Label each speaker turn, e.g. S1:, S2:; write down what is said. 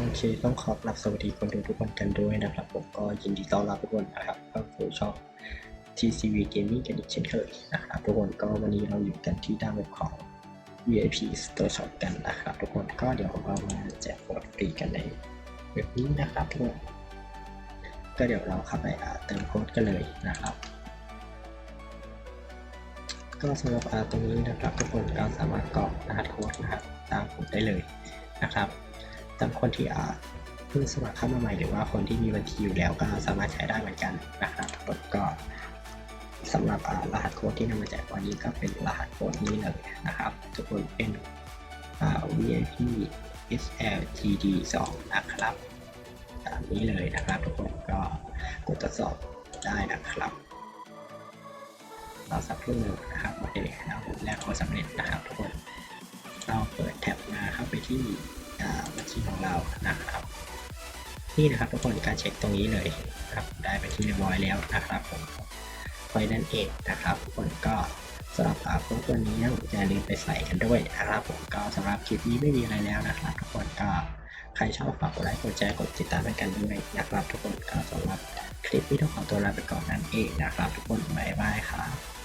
S1: โอเคต้องขอกราบสวัสดีคนดูทุกคนกันด้วยนะครับ ผมก็ยินดีต้อนรับทุกคนนะครับเข้าสู่ช่อง TCV Gaming กันอีกเช่นเคยนะครับทุกคนก็วันนี้เราอยู่กันที่ด้านเว็บของ VIP Store Shop กันนะครับทุกคนก็เดี๋ยวเรามาแจกโค้ดฟรีกันในเว็บนี้นะครับทุกคนก็เดี๋ยวเราเข้าไปเติมโค้ดกันเลยนะครับ ก็สำหรับตรงนี้นะครับทุกคนก็สามารถกรอกรหัสโค้ดนะครับตามผมได้เลยนะครับ สำหรับคนที่เพิ่งสมัครเข้ามาใหม่หรือว่าคนที่มีบัญชีอยู่แล้วก็สามารถใช้ได้เหมือนกันนะครับทุกคนก็สำหรับรหัสโค้ดที่นำมาแจกวันนี้ก็เป็นรหัสโค้ดนี้เลยนะครับ ทุกคนเป็นอ่า VIP SLTD 2นะครับตามนี้เลยนะครับ ทุกคนก็กดทดสอบได้นะครับเราสักครู่หนึ่งนะครับโอเคเราแลกโค้ดสำเร็จนะครับทุกคนเราเปิดแท็บมาเข้าไปที่ีของเรานะครับ นี่นะครับทุกคนการเช็คตรงนี้เลยครับได้ไปที่เรียบร้อยแล้วนะครับผมไว้นั่นเองนะครับทุกคนก็สำหรับอ่าโค้ดตัวนี้นะผมอย่าลืมไปใส่กันด้วยนะครับผมก็สำหรับคลิปนี้ไม่มีอะไรแล้วนะครับทุกคนก็ใครชอบฝากกดไลค์กดแชร์กดติดตามให้กันด้วยนะครับทุกคนก็สำหรับคลิปนี้ต้องขอตัวลาไปก่อนนั่นเองนะครับทุกคนบ๊ายบายครับ